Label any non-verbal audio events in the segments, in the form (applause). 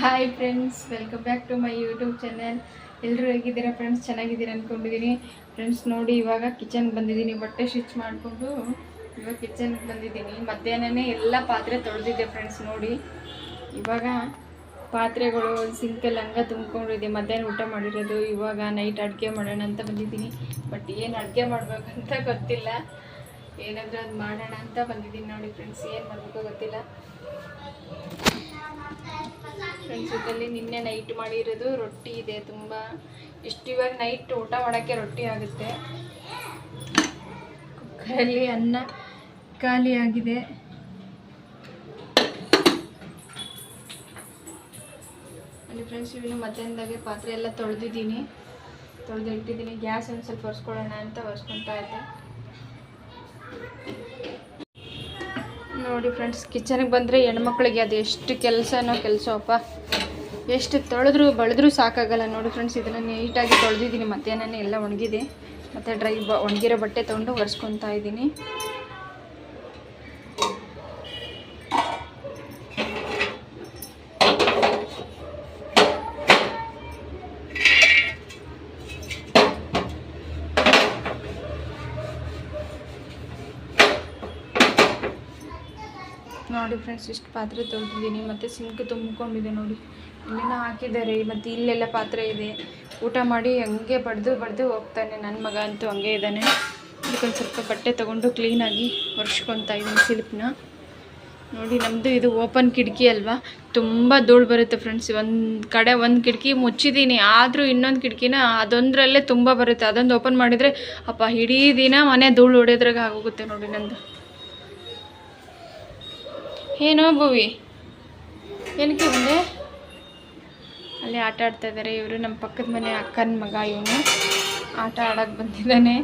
Hi friends welcome back to my YouTube channel ಎಲ್ಲರೂ ಹೇಗಿದ್ದೀರಾ friends ಚೆನ್ನಾಗಿದ್ದೀರಾ ಅಂದ್ಕೊಂಡಿದ್ದೀನಿ ಫ್ರೆಂಡ್ಸ್ ನೋಡಿ, ಇವಾಗ ಕಿಚನ್ಗೆ ಬಂದಿದ್ದೀನಿ ಬಟ್ಟೆ ಸ್ಟಿಚ್ ಮಾಡಿಕೊಂಡು ಇವಾಗ ಕಿಚನ್ಗೆ ಬಂದಿದ್ದೀನಿ ಮಧ್ಯಾಹ್ನನೇ ಎಲ್ಲ ಪಾತ್ರೆ ತೊಳೆದಿದ್ದೆ ಫ್ರೆಂಡ್ಸ್ ನೋಡಿ. ಇವಾಗ ಪಾತ್ರೆಗಳು ಸಿಂಕಲ್ಲಿ ಹಂಗೆ ತುಂಬ್ಕೊಂಡಿದೆ. ಮಧ್ಯಾಹ್ನ ಊಟ ಮಾಡಿರೋದು, ಇವಾಗ ನೈಟ್ ಅಡುಗೆ ಮಾಡೋಣ ಅಂತ ಬಂದಿದ್ದೀನಿ ಬಟ್ ಏನು ಅಡುಗೆ ಮಾಡಬೇಕಂತ ಗೊತ್ತಿಲ್ಲ. ಏನಾದರೂ ಅದು ಮಾಡೋಣ ಅಂತ ಬಂದಿದ್ದೀನಿ ನೋಡಿ ಫ್ರೆಂಡ್ಸ್ ಏನು ಮಾಡಬೇಕು ಗೊತ್ತಿಲ್ಲ. ಫ್ರೆಂಡ್ಸ್ ಇದರಲ್ಲಿ ನಿನ್ನೆ ನೈಟ್ ಮಾಡಿರೋದು ರೊಟ್ಟಿ ಇದೆ ತುಂಬ. ಇಷ್ಟು ಇವಾಗ ನೈಟ್ ಊಟ ಮಾಡೋಕ್ಕೆ ರೊಟ್ಟಿ ಆಗುತ್ತೆ. ಕುಕ್ಕರಲ್ಲಿ ಅನ್ನ ಖಾಲಿ ಆಗಿದೆ. ಅಲ್ಲಿ ಫ್ರೆಂಡ್ಸ್ ಇವನು ಮಧ್ಯಾಹ್ನದಾಗೆ ಪಾತ್ರೆ ಎಲ್ಲ ತೊಳೆದಿದ್ದೀನಿ. ತೊಳೆದು ಇಟ್ಟಿದ್ದೀನಿ. ಗ್ಯಾಸ್ ಒಂದು ಸ್ವಲ್ಪ ಒರೆಸ್ಕೊಳ್ಳೋಣ ಅಂತ ಒರೆಸ್ಕೊತಾ ಇದ್ದೆ. ನೋಡಿ ಫ್ರೆಂಡ್ಸ್ ಕಿಚನ್ಗೆ ಬಂದರೆ ಹೆಣ್ಮಕ್ಳಿಗೆ ಅದು ಎಷ್ಟು ಕೆಲಸನೋ ಕೆಲಸಪ್ಪ ಎಷ್ಟು ತೊಳೆದ್ರು ಬಳಿದ್ರು ಸಾಕಾಗಲ್ಲ ನೋಡಿ ಫ್ರೆಂಡ್ಸ್, ಇದನ್ನು ನೀಟಾಗಿ ತೊಳೆದಿದ್ದೀನಿ, ಮಧ್ಯಾಹ್ನನೇ ಎಲ್ಲ ಒಣಗಿದೆ. ಮತ್ತು ಡ್ರೈ ಬ ಒಣಗಿರೋ ಬಟ್ಟೆ ತೊಗೊಂಡು ಒರೆಸ್ಕೊತಾ ಇದ್ದೀನಿ. ನೋಡಿ ಫ್ರೆಂಡ್ಸ್ ಇಷ್ಟು ಪಾತ್ರೆ ತೊಳೆದಿದ್ದೀನಿ, ಮತ್ತು ಸಿಂಕ್ ತುಂಬಿಕೊಂಡಿದೆ ನೋಡಿ. ಇಲ್ಲಿನ ಹಾಕಿದ್ದಾರೆ, ಮತ್ತು ಇಲ್ಲೆಲ್ಲ ಪಾತ್ರೆ ಇದೆ. ಊಟ ಮಾಡಿ ಹಂಗೆ ಬಡ್ದು ಬಡ್ದು ಹೋಗ್ತಾನೆ ನನ್ನ ಮಗ ಅಂತೂ ಹಂಗೆ ಇದ್ದಾನೆ. ಅದಕ್ಕೊಂದು ಸ್ವಲ್ಪ ಬಟ್ಟೆ ತೊಗೊಂಡು ಕ್ಲೀನಾಗಿ ಒರೆಸ್ಕೊತಾ ಇದ್ದೀನಿ ಸಿಲ್ಪ್ನ ನೋಡಿ ನಮ್ಮದು ಇದು ಓಪನ್ ಕಿಟಕಿ ಅಲ್ವಾ? ತುಂಬ ಧೂಳು ಬರುತ್ತೆ ಫ್ರೆಂಡ್ಸ್ ಒಂದು ಕಡೆ ಒಂದು ಕಿಟಕಿ ಮುಚ್ಚಿದ್ದೀನಿ, ಆದರೂ ಇನ್ನೊಂದು ಕಿಟಕಿನ ಅದೊಂದರಲ್ಲೇ ತುಂಬ ಬರುತ್ತೆ. ಅದೊಂದು ಓಪನ್ ಮಾಡಿದರೆ, ಅಪ್ಪ, ಇಡೀ ದಿನ ಮನೆ ಧೂಳು ಹೊಡೆಯೋದ್ರಾಗ ಆಗೋಗುತ್ತೆ ನೋಡಿ ನಂದು. ಏನೋ ಭೂವಿ? ಏನಕ್ಕೆ ಬಂದೆ? ಅಲ್ಲಿ ಆಟ ಆಡ್ತಾ ಇದ್ದಾರೆ ಇವರು, ನಮ್ಮ ಪಕ್ಕದ ಮನೆ ಅಕ್ಕನ ಮಗ ಇವನು. ಆಟ ಆಡೋಕ್ಕೆ ಬಂದಿದ್ದಾನೆ.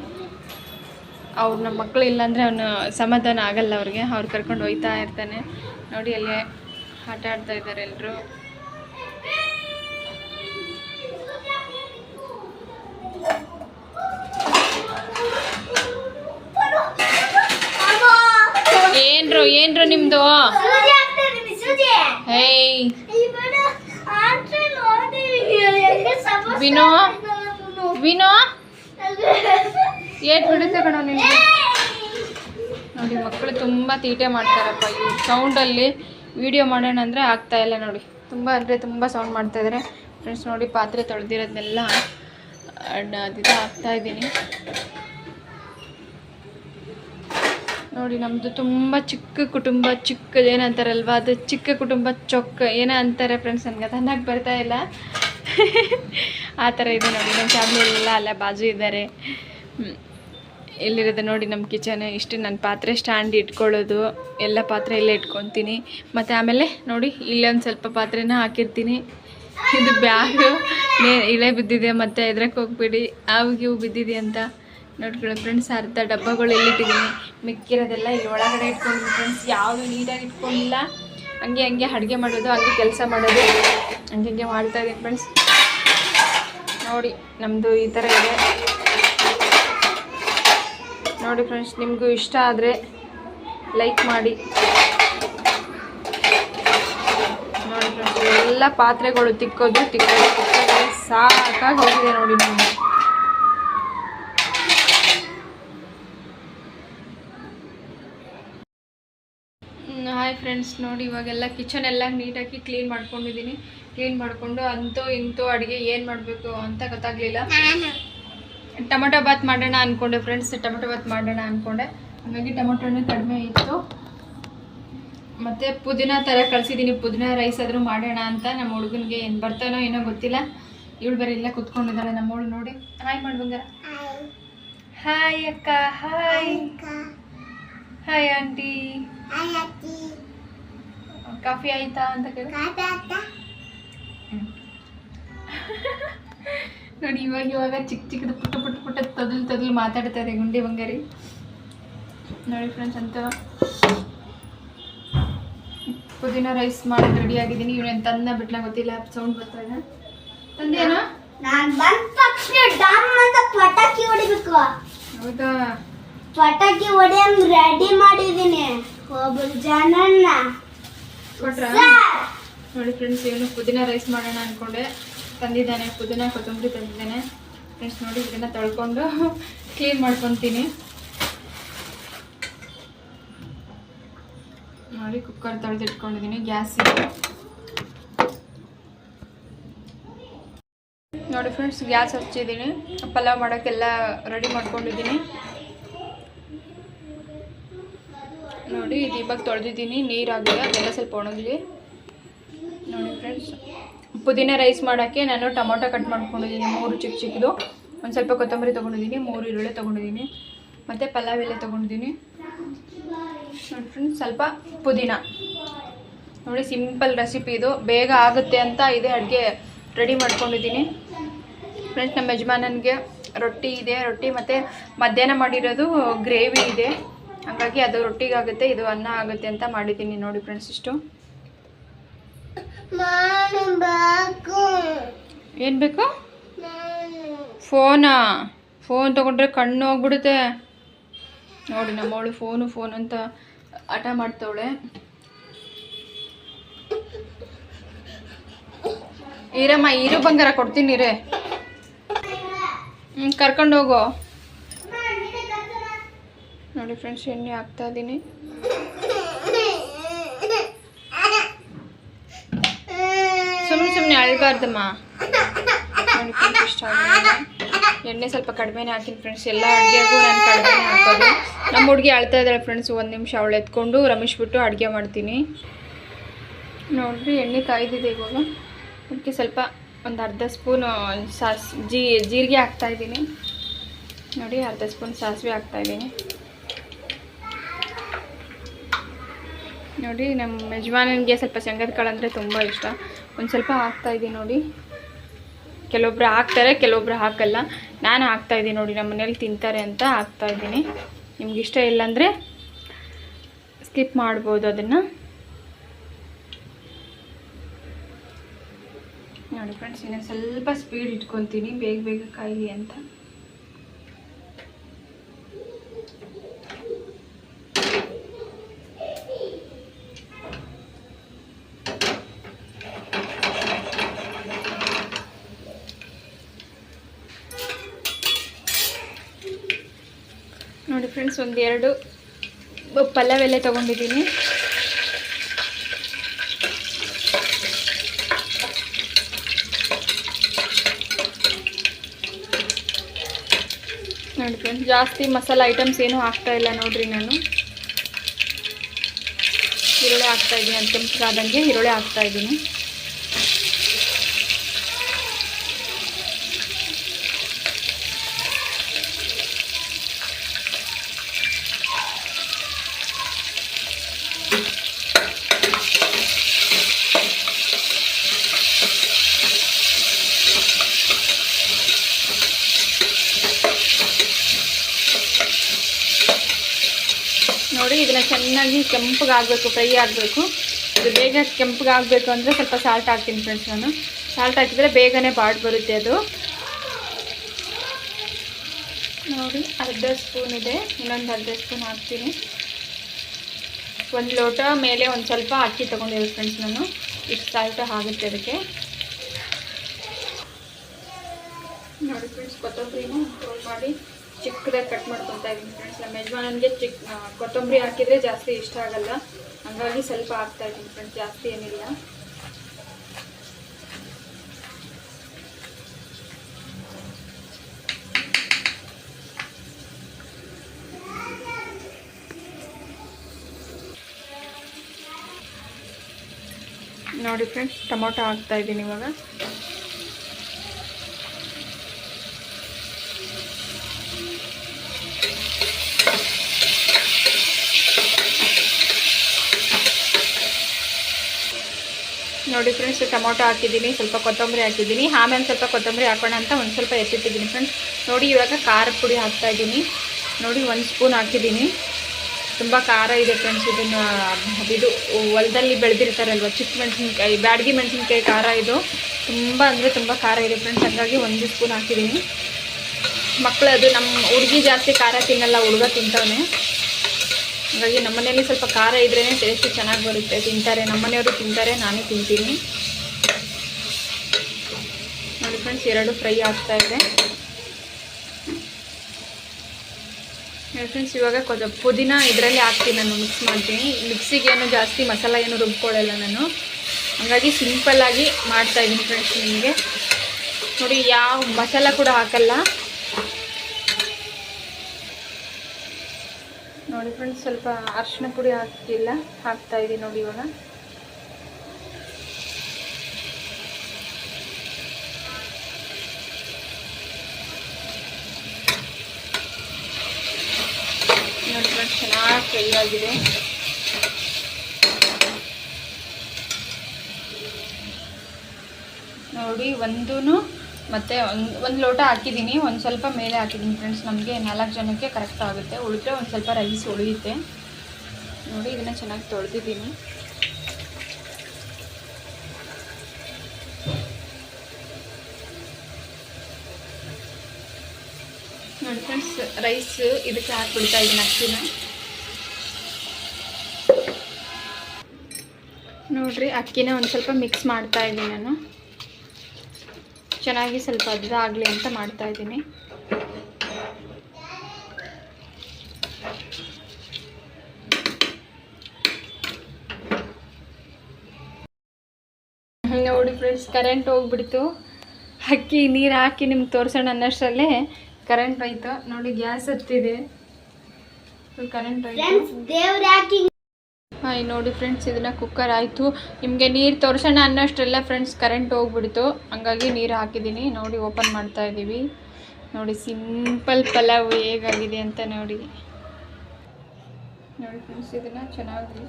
ಅವ್ರು ನಮ್ಮ ಮಕ್ಕಳು ಇಲ್ಲಾಂದರೆ ಅವನು ಸಮಾಧಾನ ಆಗಲ್ಲ ಅವ್ರಿಗೆ. ಅವ್ರು ಕರ್ಕೊಂಡು ಹೋಯ್ತಾ ಇರ್ತಾನೆ. ನೋಡಿ, ಅಲ್ಲಿ ಆಟ ಆಡ್ತಾ ಇದ್ದಾರೆ ಎಲ್ಲರೂ ಏನ್ರು ಏನ್ರು ನಿಮ್ದು? ವಿನೋ? ವಿನೋ? ಏಟ್ ಬಿಡುತ್ತೆ ಕಣ ನಿಮ್ಗೆ ನೋಡಿ ಮಕ್ಕಳು ತುಂಬ ತೀಟೆ ಮಾಡ್ತಾರಪ್ಪ ಇವ್ರು ಸೌಂಡಲ್ಲಿ ವಿಡಿಯೋ ಮಾಡೋಣ ಅಂದರೆ ಆಗ್ತಾ ಇಲ್ಲ ನೋಡಿ. ತುಂಬ ಅಂದರೆ ತುಂಬ ಸೌಂಡ್ ಮಾಡ್ತಾ ಇದಾರೆ. ಫ್ರೆಂಡ್ಸ್ ನೋಡಿ ಪಾತ್ರೆ ತೊಳೆದಿರೋದನ್ನೆಲ್ಲ ಅದಿದ ಆಗ್ತಾ ಇದ್ದೀನಿ. ನೋಡಿ ನಮ್ಮದು ತುಂಬ ಚಿಕ್ಕ ಕುಟುಂಬ ಚಿಕ್ಕದು ಏನಂತಾರಲ್ವ ಅದು ಚಿಕ್ಕ ಕುಟುಂಬ ಚೊಕ್ಕ, ಏನೋ ಅಂತಾರೆ ಫ್ರೆಂಡ್ಸ್ ನನಗೆ, ಅದು ಬರ್ತಾ ಇಲ್ಲ. (laughs) ಆ ಥರ ಇದೆ ನೋಡಿ ನಮ್ಮ ಫ್ಯಾಮಿಲಿ ಎಲ್ಲ ಅಲ್ಲೇ ಬಾಜು ಇದ್ದಾರೆ. ಎಲ್ಲಿರೋದು ನೋಡಿ ನಮ್ಮ ಕಿಚನ್ ಇಷ್ಟು ನನ್ನ ಪಾತ್ರೆ ಸ್ಟ್ಯಾಂಡ್ ಇಟ್ಕೊಳ್ಳೋದು, ಎಲ್ಲ ಪಾತ್ರೆ ಇಲ್ಲೇ ಇಟ್ಕೊತೀನಿ. ಮತ್ತು ಆಮೇಲೆ ನೋಡಿ ಇಲ್ಲೊಂದು ಸ್ವಲ್ಪ ಪಾತ್ರೆನ ಹಾಕಿರ್ತೀನಿ. ಇದು ಬ್ಯಾಗು, ನೇ ಇಳೆ ಬಿದ್ದಿದೆ, ಮತ್ತು ಎದ್ರಕ್ಕೆ ಹೋಗ್ಬಿಡಿ ಅವು ಇವು ಬಿದ್ದಿದೆ ಅಂತ. ನೋಡ್ಕೊಳ್ಳಿ ಫ್ರೆಂಡ್ಸ್ ಅರ್ಧ ಡಬ್ಬಗಳು ಎಲ್ಲಿಟ್ಟಿದ್ದೀನಿ? ಮಿಕ್ಕಿರೋದೆಲ್ಲ ಇಲ್ಲಿ ಒಳಗಡೆ ಇಟ್ಕೊಂಡಿದ್ದೀನಿ ಫ್ರೆಂಡ್ಸ್ ಯಾವುದು ನೀಟಾಗಿ ಇಟ್ಕೊಂಡಿಲ್ಲ. ಹಂಗೆ ಹಂಗೆ ಅಡುಗೆ ಮಾಡೋದು, ಹಂಗೆ ಕೆಲಸ ಮಾಡೋದು. ಹಂಗೆ ಹಂಗೆ ಮಾಡ್ತಾ ಇದ್ದೀನಿ ಫ್ರೆಂಡ್ಸ್ ನೋಡಿ ನಮ್ಮದು ಈ ಥರ ಇದೆ. ನೋಡಿ ಫ್ರೆಂಡ್ಸ್ ನಿಮಗೂ ಇಷ್ಟ ಆದರೆ ಲೈಕ್ ಮಾಡಿ. ನೋಡಿ ಫ್ರೆಂಡ್ಸ್ ಎಲ್ಲ ಪಾತ್ರೆಗಳು ತಿಕ್ಕೋದು ತಿಕ್ಕೋದು ತಿಕ್ಕೋದು. ಸಾಕಾಗಿ ಹೋಗಿದೆ ನೋಡಿ ನಿಮಗೆ ಹಾಯ್ ಫ್ರೆಂಡ್ಸ್ ನೋಡಿ ಇವಾಗೆಲ್ಲ ಕಿಚನ್ ಎಲ್ಲ ನೀಟಾಗಿ ಕ್ಲೀನ್ ಮಾಡ್ಕೊಂಡಿದ್ದೀನಿ ಕ್ಲೀನ್ ಮಾಡಿಕೊಂಡು ಅಂತೂ ಇಂತೂ ಅಡುಗೆ ಏನು ಮಾಡಬೇಕು ಅಂತ ಗೊತ್ತಾಗಲಿಲ್ಲ. ಟೊಮೊಟೊ ಬಾತ್ ಮಾಡೋಣ ಅಂದ್ಕೊಂಡೆ ಫ್ರೆಂಡ್ಸ್ ಟೊಮೊಟೊ ಬಾತ್ ಮಾಡೋಣ ಅಂದ್ಕೊಂಡೆ ಹಾಗಾಗಿ ಟೊಮೊಟೊನೂ ಕಡಿಮೆ ಇತ್ತು. ಮತ್ತು ಪುದೀನ ಥರ ಕಳಿಸಿದ್ದೀನಿ ಪುದೀನ ರೈಸ್ ಆದರೂ ಮಾಡೋಣ ಅಂತ ನಮ್ಮ ಹುಡುಗನಿಗೆ ಏನು ಬರ್ತಾನೋ ಏನೋ ಗೊತ್ತಿಲ್ಲ. ಇವಳು ಬರೀ ಇಲ್ಲೇ ಕುತ್ಕೊಂಡಿದ್ದಾಳೆ ನಮ್ಮವಳು ನೋಡಿ. ಹಾಯ್ ಮಾಡ್ಬಂಗಾರ ಹಾಯ್ ಅಕ್ಕ. ಹಾಯ್ ಹಾಯ್ ಆಂಟಿ ಕಾಫಿ ಆಯ್ತಾ ಅಂತ ಕೇಳಿ. (laughs) ನೋಡಿ ಇವಾಗ ಇವಾಗ ಚಿಕ್ಕ ಚಿಕ್ಕದು ಪುಟ್ಟ ಪುಟ್ಟ ಪುಟ್ಟ ತದಲ್ ತದಲ್ ಮಾತಾಡ್ತಾರೆ ಗುಂಡಿ ಬಂಗಾರಿ. ನೋಡಿ ಫ್ರೆಂಡ್ಸ್ ಅಂತ. ಪುದೀನ ರೈಸ್ ಮಾಡೋದು ರೆಡಿ ಆಗಿದ್ದೀನಿ. ಇವನೇನು ತಂದ ಬಿಟ್ಲ ಗೊತ್ತಿಲ್ಲ ಸೌಂಡ್ ಬರ್ತಾ ಇದೆ ತಂದೇನೋ? ನಾನು ಬಂದ ತಕ್ಷಣ ಡಮ್ ಅಂತ ಪಟಾಕಿ ಹೊಡಿಬೇಕು. ಹೌದಾ? ಪಟಾಕಿ ಹೊಡಿಯಂಗ್ ರೆಡಿ ಮಾಡಿದೀನಿ ಒಬ್ಬರು ಜನನ್ನ. ಕೊಟ್ರ? ನೋಡಿ ಫ್ರೆಂಡ್ಸ್ ಏನು ಪುದೀನ ರೈಸ್ ಮಾಡೋಣ ಅಂದ್ಕೊಂಡೆ ತಂದಿದ್ದಾನೆ ಪುದೀನ ಕೊತ್ತಂಬರಿ ತಂದಿದ್ದಾನೆ. ಫ್ರೆಂಡ್ಸ್ ನೋಡಿ ಇದನ್ನ ತೊಳ್ಕೊಂಡು ಕ್ಲೀನ್ ಮಾಡ್ಕೊತೀನಿ. ನೋಡಿ ಕುಕ್ಕರ್ ತೊಳೆದಿಟ್ಕೊಂಡಿದ್ದೀನಿ ಗ್ಯಾಸ್ ನೋಡಿ ಫ್ರೆಂಡ್ಸ್ ಗ್ಯಾಸ್ ಹಚ್ಚಿದ್ದೀನಿ ಪಲಾವ್ ಮಾಡೋಕ್ಕೆಲ್ಲ ರೆಡಿ ಮಾಡ್ಕೊಂಡಿದ್ದೀನಿ ನೋಡಿ ಇದು ಇವಾಗ ತೊಳೆದಿದ್ದೀನಿ ನೀರಾಗಿದೆ ಅದೆಲ್ಲ ಸ್ವಲ್ಪ ಒಣಗಲಿ. ನೋಡಿ ಫ್ರೆಂಡ್ಸ್ ಪುದೀನ ರೈಸ್ ಮಾಡೋಕ್ಕೆ ನಾನು ಟೊಮೊಟೊ ಕಟ್ ಮಾಡ್ಕೊಂಡಿದ್ದೀನಿ, ಮೂರು ಚಿಕ್ಕ ಚಿಕ್ಕದು ಒಂದು ಸ್ವಲ್ಪ ಕೊತ್ತಂಬರಿ ತೊಗೊಂಡಿದ್ದೀನಿ, ಮೂರು ಈರುಳ್ಳಿ ತೊಗೊಂಡಿದ್ದೀನಿ, ಮತ್ತು ಪಲಾವ್ ಎಲ್ಲ ತೊಗೊಂಡಿದ್ದೀನಿ. ನೋಡಿ ಫ್ರೆಂಡ್ಸ್ ಸ್ವಲ್ಪ ಪುದೀನ. ನೋಡಿ ಸಿಂಪಲ್ ರೆಸಿಪಿ ಇದು. ಬೇಗ ಆಗುತ್ತೆ ಅಂತ ಇದೇ ಅಡುಗೆ ರೆಡಿ ಮಾಡ್ಕೊಂಡಿದ್ದೀನಿ. ಫ್ರೆಂಡ್ಸ್ ನಮ್ಮ ಯಜಮಾನನಿಗೆ ರೊಟ್ಟಿ ಇದೆ, ರೊಟ್ಟಿ ಮತ್ತು ಮಧ್ಯಾಹ್ನ ಮಾಡಿರೋದು ಗ್ರೇವಿ ಇದೆ. ಹಾಗಾಗಿ ಅದು ರೊಟ್ಟಿಗಾಗುತ್ತೆ ಇದು ಅನ್ನ ಆಗುತ್ತೆ ಅಂತ ಮಾಡಿದ್ದೀನಿ ನೋಡಿ ಫ್ರೆಂಡ್ಸ್ ಇಷ್ಟು. ಏನು ಬೇಕು? ಫೋನಾ? ಫೋನ್ ತೊಗೊಂಡ್ರೆ ಕಣ್ಣು ಹೋಗ್ಬಿಡುತ್ತೆ. ನೋಡಿ ನಮ್ಮವಳು ಫೋನು ಫೋನ್ ಅಂತ ಆಟ ಮಾಡ್ತವಳೆ. ಈರಮ್ಮ ಈರು ಬಂಗಾರ ಕೊಡ್ತೀನಿ ರೇ ಹ್ಞೂ ಕರ್ಕೊಂಡು ಹೋಗು. ನೋಡಿ ಫ್ರೆಂಡ್ಸ್ ಎಣ್ಣೆ ಹಾಕ್ತಾ ಇದ್ದೀನಿ ಸುಮ್ಮನೆ ಸುಮ್ಮನೆ ಅಳಬಾರ್ದಮ್ಮ. ನೋಡಿ ಫ್ರೆಂಡ್ಸ್ ಇಷ್ಟ ಎಣ್ಣೆ ಸ್ವಲ್ಪ ಕಡಿಮೆನೇ ಹಾಕಿನಿ ಫ್ರೆಂಡ್ಸ್ ಎಲ್ಲ ಅಡುಗೆಗೂ ನಾನು ಕಡಿಮೆ ಹಾಕೋದು. ನಮ್ಮ ಹುಡುಗಿ ಅಳ್ತಾ ಇದ್ದಾಳೆ ಫ್ರೆಂಡ್ಸ್ ಒಂದು ನಿಮಿಷ ಅವಳು ಎತ್ಕೊಂಡು ರಮೇಶ್ಬಿಟ್ಟು ಅಡುಗೆ ಮಾಡ್ತೀನಿ. ನೋಡಿರಿ, ಎಣ್ಣೆ ಕಾಯ್ದಿದೆ ಇವಾಗ. ಅದಕ್ಕೆ ಸ್ವಲ್ಪ ಒಂದು ಅರ್ಧ ಸ್ಪೂನು ಸಾಸ್ ಜೀ, ಜೀರಿಗೆ ಹಾಕ್ತಾ ಇದ್ದೀನಿ ನೋಡಿ, ಅರ್ಧ ಸ್ಪೂನ್ ಸಾಸಿವೆ ಹಾಕ್ತಾ ನೋಡಿ ನಮ್ಮ ಯಜಮಾನನಿಗೆ ಸ್ವಲ್ಪ ಶೇಂಗದ ಕಾಳು ಅಂದರೆ ತುಂಬ ಇಷ್ಟ. ಒಂದು ಸ್ವಲ್ಪ ಹಾಕ್ತಾಯಿದ್ದೀನಿ ನೋಡಿ. ಕೆಲವೊಬ್ರು ಹಾಕ್ತಾರೆ, ಕೆಲವೊಬ್ರು ಹಾಕಲ್ಲ. ನಾನು ಹಾಕ್ತಾಯಿದ್ದೀನಿ ನೋಡಿ ನಮ್ಮ ಮನೇಲಿ ತಿಂತಾರೆ ಅಂತ ಹಾಕ್ತಾಯಿದ್ದೀನಿ ನಿಮ್ಗೆ ಇಷ್ಟ ಇಲ್ಲಾಂದರೆ ಸ್ಕಿಪ್ ಮಾಡ್ಬೋದು ಅದನ್ನು. ನೋಡಿ ಫ್ರೆಂಡ್ಸ್ ಇನ್ನೊಂದು ಸ್ವಲ್ಪ ಸ್ಪೀಡ್ ಇಟ್ಕೊತೀನಿ. ಬೇಗ ಬೇಗ ಕಾಯಿಲಿ ಅಂತ. ನೋಡಿ ಫ್ರೆಂಡ್ಸ್ ಒಂದೆರಡು ಪಲಾವ್ ಎಲೆ ತೊಗೊಂಡಿದ್ದೀನಿ. ನೋಡಿ ಫ್ರೆಂಡ್ಸ್, ಜಾಸ್ತಿ ಮಸಾಲೆ ಐಟಮ್ಸ್ ಏನೂ ಇಲ್ಲ ನೋಡಿರಿ ನಾನು. ಈರುಳ್ಳಿ ಹಾಕ್ತಾ ಇದ್ದೀನಿ ಅದು ಕೆಂಪಗಾದಂಗೆ ಈರುಳ್ಳಿ ಹಾಕ್ತಾ ನೋಡಿ, ಇದನ್ನ ಚೆನ್ನಾಗಿ ಕೆಂಪಗಾಗಬೇಕು, ಫ್ರೈ ಆಗಬೇಕು. ಇದು ಬೇಗ ಕೆಂಪಗಾಗಬೇಕು ಅಂದರೆ ಸ್ವಲ್ಪ ಸಾಲ್ಟ್ ಹಾಕ್ತೀನಿ ಫ್ರೆಂಡ್ಸ್ ನಾನು. ಸಾಲ್ಟ್ ಹಾಕಿದರೆ ಬೇಗನೆ ಬಾಡ್ ಬರುತ್ತೆ ಅದು. ನೋಡಿ, ಅರ್ಧ ಸ್ಪೂನ್ ಇದೆ. ಇನ್ನೊಂದು ಅರ್ಧ ಸ್ಪೂನ್ ಹಾಕ್ತೀನಿ. ಒಂದು ಲೋಟ ಮೇಲೆ ಒಂದು ಸ್ವಲ್ಪ ಅಕ್ಕಿ ತೊಗೊಂಡಿರೋದು ಫ್ರೆಂಡ್ಸ್ ನಾನು. ಇಷ್ಟು ಸಾಲ್ಟ್ ಆಗುತ್ತೆ ಅದಕ್ಕೆ. ನೋಡಿ ಫ್ರೆಂಡ್ಸ್ ಕೊತ್ತಂಬರಿನ ರೋಲ್ ಮಾಡಿ. ಚಿಕ್ಕದಾಗಿ ಕಟ್ ಮಾಡ್ಕೊತ ಇದ್ದೀನಿ ಫ್ರೆಂಡ್ಸ್ ನಮ್ಮ ಯಜಮಾನನಿಗೆ ಚಿಕ್ ಕೊತ್ತಂಬರಿ ಹಾಕಿದರೆ ಜಾಸ್ತಿ ಇಷ್ಟ ಆಗಲ್ಲ. ಹಂಗಾಗಿ ಸ್ವಲ್ಪ ಹಾಕ್ತಾ ಇದ್ದೀನಿ ಫ್ರೆಂಡ್ಸ್ ಜಾಸ್ತಿ ಏನಿಲ್ಲ. ನೋಡಿ ಫ್ರೆಂಡ್ಸ್ ಟೊಮೊಟೊ ಹಾಕ್ತಾ ಇದ್ದೀನಿ ಇವಾಗ. ನೋಡಿ ಫ್ರೆಂಡ್ಸ್ ಟೊಮೊಟೊ ಹಾಕಿದ್ದೀನಿ, ಸ್ವಲ್ಪ ಕೊತ್ತಂಬರಿ ಹಾಕಿದ್ದೀನಿ. ಆಮೇಲೆ ಸ್ವಲ್ಪ ಕೊತ್ತಂಬರಿ ಹಾಕೋಣ ಅಂತ ಒಂದು ಸ್ವಲ್ಪ ಎತ್ತಿಟ್ಟಿದ್ದೀನಿ ಫ್ರೆಂಡ್ಸ್ ನೋಡಿ ಇವಾಗ ಖಾರ ಪುಡಿ ಹಾಕ್ತಾ ಇದ್ದೀನಿ. ನೋಡಿ ಒಂದು ಸ್ಪೂನ್ ಹಾಕಿದ್ದೀನಿ. ತುಂಬ ಖಾರ ಇದೆ ಫ್ರೆಂಡ್ಸ್ ಇದನ್ನು, ಇದು ಹೊಲದಲ್ಲಿ ಬೆಳೆದಿರ್ತಾರಲ್ವ, ಚಿಕ್ಕ ಮೆಣಸಿನ್ಕಾಯಿ, ಬ್ಯಾಡಗಿ ಮೆಣಸಿನ್ಕಾಯಿ ಖಾರ ಇದು. ತುಂಬ ಅಂದರೆ ತುಂಬ ಖಾರ ಇದೆ ಫ್ರೆಂಡ್ಸ್ ಹಾಗಾಗಿ ಒಂದು ಸ್ಪೂನ್ ಹಾಕಿದ್ದೀನಿ. ಮಕ್ಕಳು ಅದು ನಮ್ಮ ಹುಡುಗಿ ಜಾಸ್ತಿ ಖಾರ ತಿನ್ನಲ್ಲ, ಹುಡುಗ ತಿಂತವನೆ. ಹಾಗಾಗಿ ನಮ್ಮನೇಲಿ ಸ್ವಲ್ಪ ಖಾರ ಇದ್ರೇ ಟೇಸ್ಟ್ ಚೆನ್ನಾಗಿ ಬರುತ್ತೆ. ತಿಂತಾರೆ. ನಮ್ಮನೆಯವರು ತಿಂತಾರೆ, ನಾನೇ ತಿಂತೀನಿ. ನೋಡಿ ಫ್ರೆಂಡ್ಸ್ ಎರಡು ಫ್ರೈ ಆಗ್ತಾ ಇದೆ. ನೋಡಿ ಫ್ರೆಂಡ್ಸ್ ಇವಾಗ ಕೊದ ಪುದೀನ ಇದರಲ್ಲಿ ಹಾಕ್ತೀನಿ ನಾನು ಮಿಕ್ಸ್ ಮಾಡ್ತೀನಿ. ಮಿಕ್ಸಿಗೆ ಏನು ಜಾಸ್ತಿ ಮಸಾಲ ಏನು ರುಬ್ಕೊಳ್ಳಲ್ಲ ನಾನು. ಹಾಗಾಗಿ ಸಿಂಪಲ್ಲಾಗಿ ಮಾಡ್ತಾ ಇದ್ದೀನಿ ಫ್ರೆಂಡ್ಸ್ ನಿಮಗೆ. ನೋಡಿ, ಯಾವ ಮಸಾಲ ಕೂಡ ಹಾಕಲ್ಲ. ನೋಡಿ ಫ್ರೆಂಡ್ಸ್ ಸ್ವಲ್ಪ ಅರಿಶಿನ ಪುಡಿ ಹಾಕ್ತಿಲ್ಲ ಹಾಕ್ತಾ ಇದೀನಿ ನೋಡಿ ಇವಾಗ. ನೋಡಿ ಫ್ರೆಂಡ್ಸ್ ಚೆನ್ನಾಗಿ ಫ್ರೈ ಆಗಿದೆ. ನೋಡಿ ಒಂದೂ ಮತ್ತು ಒಂದು ಒಂದು ಲೋಟ ಹಾಕಿದ್ದೀನಿ ಒಂದು ಸ್ವಲ್ಪ ಮೇಲೆ ಹಾಕಿದ್ದೀನಿ ಫ್ರೆಂಡ್ಸ್ ನಮಗೆ ನಾಲ್ಕು ಜನಕ್ಕೆ ಕರೆಕ್ಟ್ ಆಗುತ್ತೆ. ಉಳಿದ್ರೆ ಒಂದು ಸ್ವಲ್ಪ ರೈಸ್ ಉಳಿಯುತ್ತೆ. ನೋಡಿ, ಇದನ್ನು ಚೆನ್ನಾಗಿ ತೊಳೆದಿದ್ದೀನಿ. ನೋಡಿ ಫ್ರೆಂಡ್ಸ್ ರೈಸ್ ಇದಕ್ಕೆ ಹಾಕ್ಬಿಡ್ತಾ ಇದ್ದೀನಿ ಅಕ್ಕಿನ. ನೋಡ್ರಿ, ಅಕ್ಕಿನ ಒಂದು ಸ್ವಲ್ಪ ಮಿಕ್ಸ್ ಮಾಡ್ತಾ ಇದ್ದೀನಿ ನಾನು. ಚೆನ್ನಾಗಿ ಸ್ವಲ್ಪ ಅದಾಗಲಿ ಅಂತ ಮಾಡ್ತಾ ಇದ್ದೀನಿ. ನೋಡಿ ಫ್ರೆಂಡ್ಸ್ ಕರೆಂಟ್ ಹೋಗ್ಬಿಡ್ತು. ಅಕ್ಕಿ, ನೀರು ಹಾಕಿ ನಿಮ್ಗೆ ತೋರಿಸೋಣ ಅನ್ನೋಷ್ಟರಲ್ಲೇ ಕರೆಂಟ್ ಹೋಯ್ತು. ನೋಡಿ ಗ್ಯಾಸ್ ಹತ್ತಿದೆ. ಕರೆಂಟ್ ಹೋಯ್ತು. ಹಾಯ್ ನೋಡಿ ಫ್ರೆಂಡ್ಸ್ ಇದನ್ನು ಕುಕ್ಕರ್ ಆಯಿತು. ನಿಮಗೆ ನೀರು ತೋರಿಸೋಣ ಅನ್ನೋಷ್ಟರೆಲ್ಲ ಫ್ರೆಂಡ್ಸ್ ಕರೆಂಟ್ ಹೋಗ್ಬಿಡ್ತು. ಹಂಗಾಗಿ ನೀರು ಹಾಕಿದ್ದೀನಿ ನೋಡಿ ಓಪನ್ ಮಾಡ್ತಾ ಇದ್ದೀವಿ ನೋಡಿ ಸಿಂಪಲ್ ಪಲಾವ್ ಹೇಗಾಗಿದೆ ಅಂತ ನೋಡಿ. ನೋಡಿ ಫ್ರೆಂಡ್ಸ್ ಇದನ್ನು ಚೆನ್ನಾಗಿ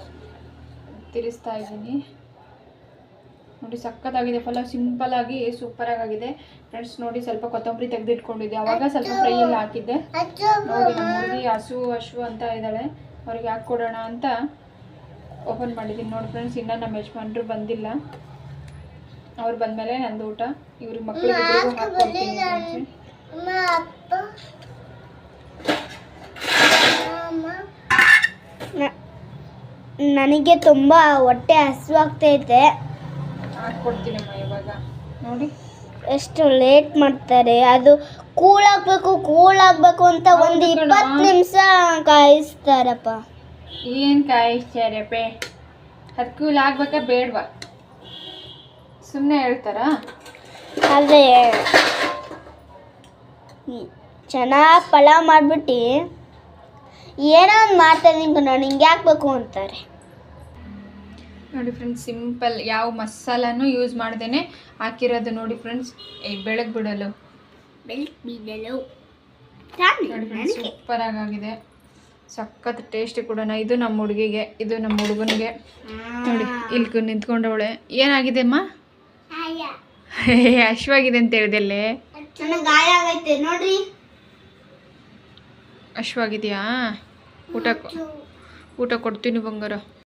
ತಿರುಸ್ತಾ ಇದ್ದೀನಿ ನೋಡಿ, ಸಕ್ಕತ್ತಾಗಿದೆ ಪಲಾವ್. ಸಿಂಪಲ್ ಸೂಪರಾಗಿದೆ ಫ್ರೆಂಡ್ಸ್ ನೋಡಿ, ಸ್ವಲ್ಪ ಕೊತ್ತಂಬರಿ ತೆಗೆದಿಟ್ಕೊಂಡಿದ್ದೆ. ಅವಾಗ ಸ್ವಲ್ಪ ಫ್ರೈಯಲ್ಲಿ ಹಾಕಿದ್ದೆ. ನೋಡಿ, ನಮ್ಮ ಹಸು ಹಸು ಅಂತ ಇದ್ದಾಳೆ. ಅವ್ರಿಗೆ ಹಾಕ್ಕೊಡೋಣ ಅಂತ ಓಪನ್ ಮಾಡಿದ್ದೀನಿ ನೋಡಿ ಫ್ರೆಂಡ್ಸ್ ಇನ್ನೂ ನಮ್ಮ ಯಜಮಾನ್ರು ಬಂದಿಲ್ಲ. ಅವ್ರು ಬಂದಮೇಲೆ ನಂದು ಊಟ. ಇವ್ರಿಗೆ ಮಕ್ಕಳಿಗೆ friends. ನನಗೆ ತುಂಬಾ ಹೊಟ್ಟೆ ಹಸಿವಾಗ್ತೈತೆ ಹಾಕ್ಕೊಡ್ತೀನಮ್ಮ ಇವಾಗ. ನೋಡಿ. ಎಷ್ಟು ಲೇಟ್ ಮಾಡ್ತಾರೆ. ಅದು ಕೂಲ್ ಕೂಳಾಗಬೇಕು ಕೂಲ್ ಆಗಬೇಕು ಅಂತ ಒಂದು. ಇಪ್ಪತ್ತು ನಿಮಿಷ ಕಾಯಿಸ್ತಾರಪ್ಪ. ಏನು ಕಾಯಿಸ್ತಾರಪ್ಪೆ ಅದು ಕೂಲ್ ಆಗ್ಬೇಕಾ ಬೇಡವಾ? ಸುಮ್ಮನೆ ಹೇಳ್ತಾರಾ? ಅಲ್ಲೇ ಚೆನ್ನಾಗಿ ಪಲಾವ್ ಮಾಡ್ಬಿಟ್ಟು. ಏನೋ ಒಂದು ಮಾಡ್ತಾರೆ ನಿಮ್ಗೆ ನಾನು ಹಿಂಗೆ ಹಾಕ್ಬೇಕು ಅಂತಾರೆ? ನೋಡಿ ಫ್ರೆಂಡ್ಸ್ ಸಿಂಪಲ್ ಯಾವ ಮಸಾಲಾನು ಯೂಸ್ ಮಾಡ್ದೇನೆ ಹಾಕಿರೋದು ನೋಡಿ ಫ್ರೆಂಡ್ಸ್ ಬೆಳಗ್ಗೆ ಬಿಡಲು. ನೋಡಿ ಫ್ರೆಂಡ್ಸ್ ಸೂಪರ್ ಆಗಿದೆ. ಸಖತ್ ಟೇಸ್ಟಿ ಕೂಡ ಇದು ನಮ್ಮ ಹುಡುಗಿಗೆ ಇದು ನಮ್ಮ ಹುಡುಗನಿಗೆ. ನೋಡಿ ಇಲ್ಲಿ ನಿಂತ್ಕೊಂಡವಳೆ. ಏನಾಗಿದೆ ಅಮ್ಮ? ಅಶ್ವಾಗಿದೆ ಅಂತ ಹೇಳಿದೆಲ್ಲೇ ನೋಡ್ರಿ. ಅಶ್ವಾಗಿದೆಯಾ? ಊಟ ಊಟ ಕೊಡ್ತೀನಿ ಬಂಗಾರ.